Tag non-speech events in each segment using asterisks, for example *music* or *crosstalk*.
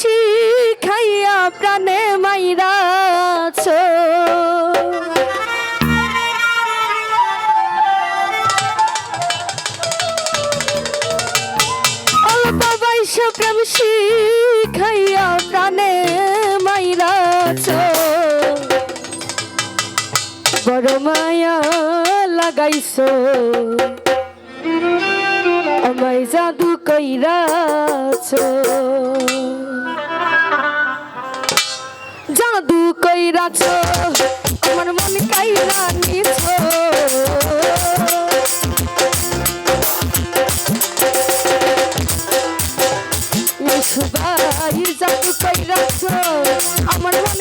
শিখাইয়া প্রাণে মাইরাছ অল্প বয়সে প্রেম শিখাইয়া প্রাণে মাইরাছ বড় মায়া লাগাইছ। আমায় জাদু কইরাছ জাদু কইরাছ আমার মন কইরা নিছ। মিশুবাই জাদু কইরাছ আমার মন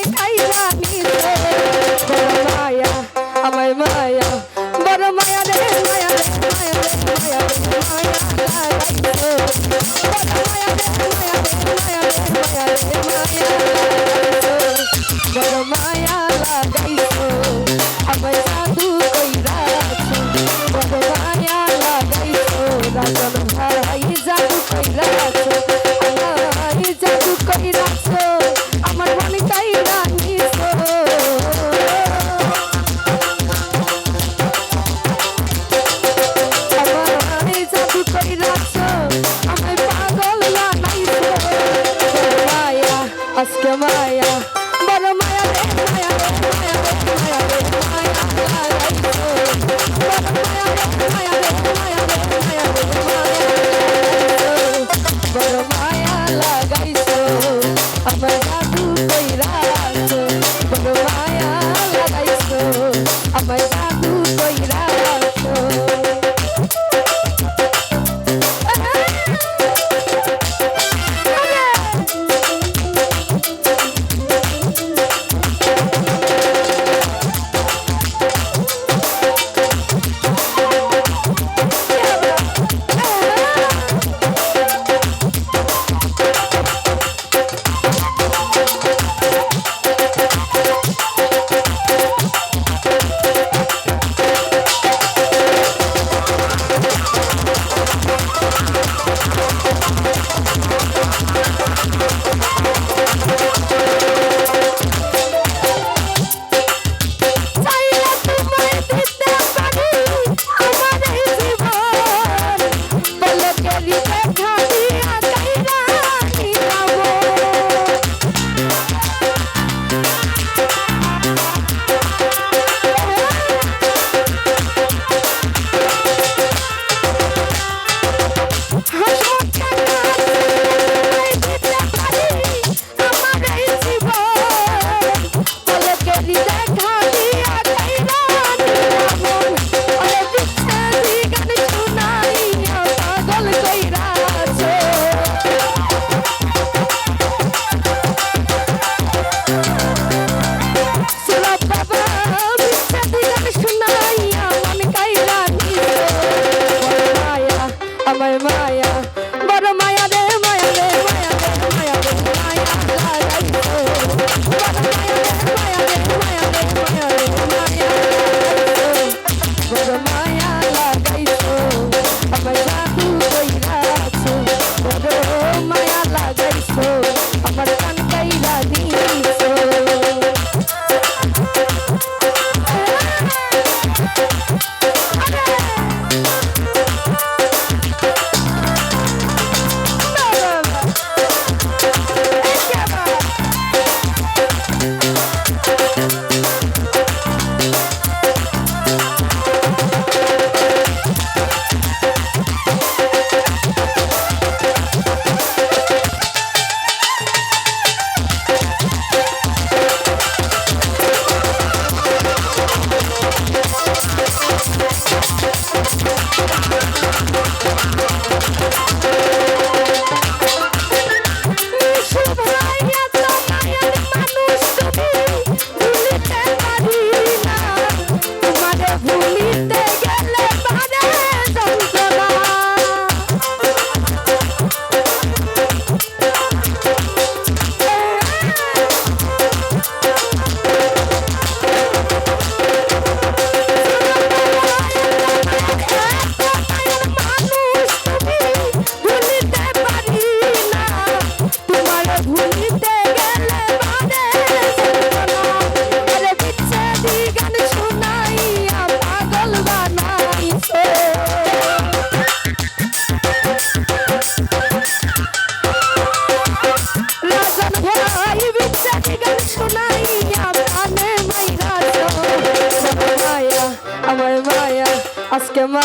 来 *laughs*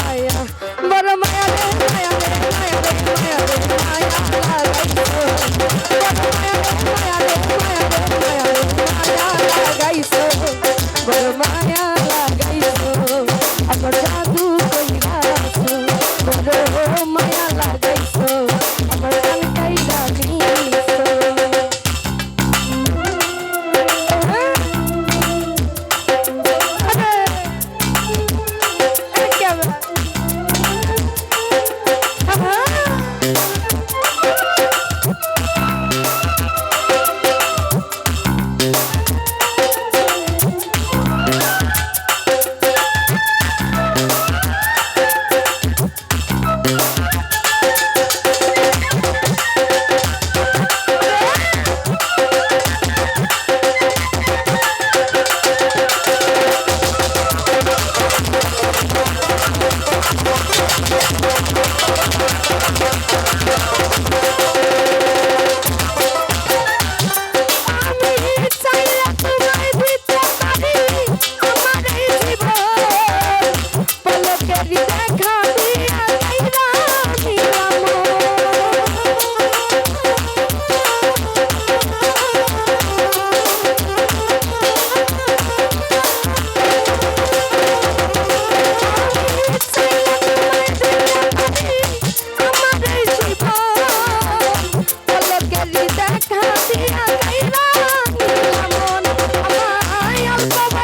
মায়া বড় মায়া রে মায়া রে মায়া রে মায়া রে মায়া লাগাইছো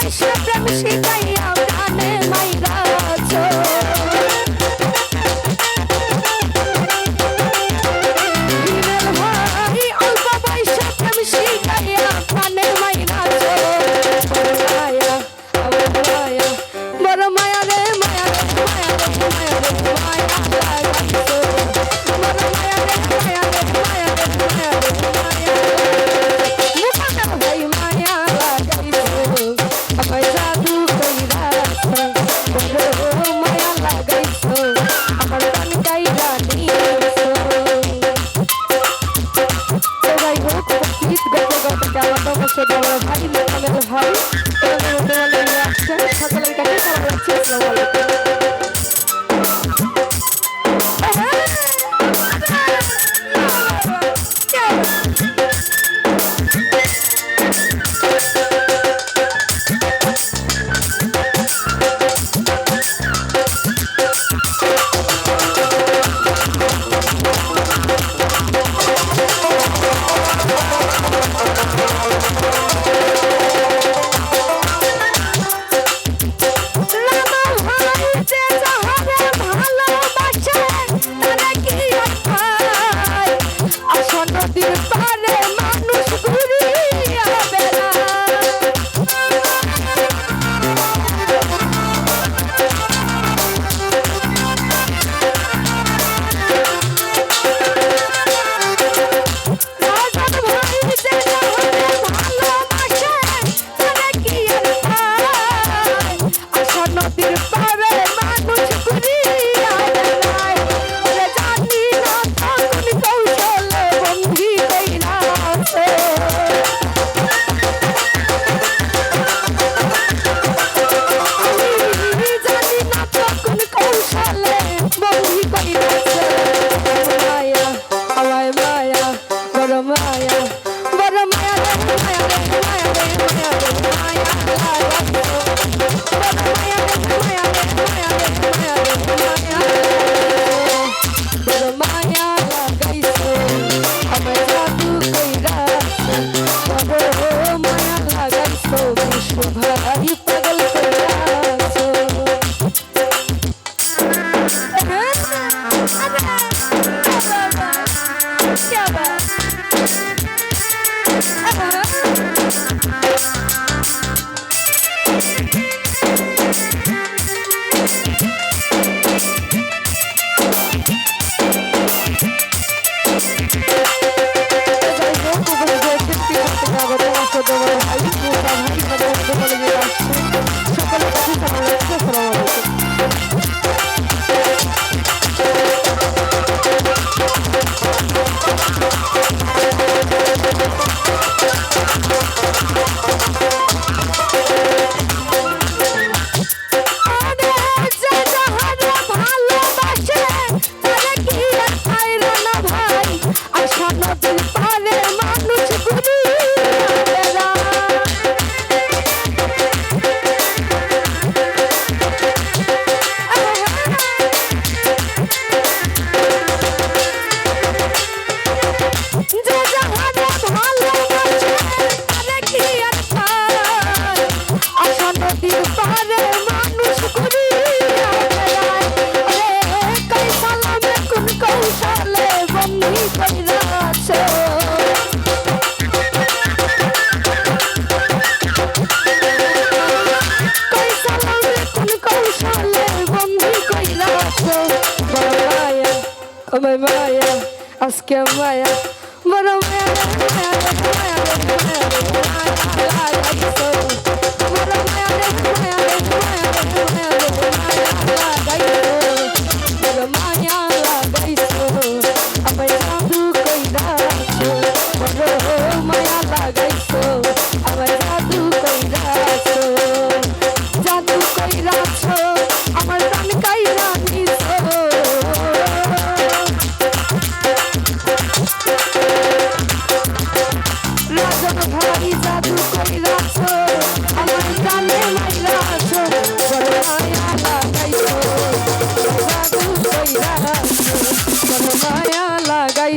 মানুষের প্রেম শিখাই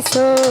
লাগাইছো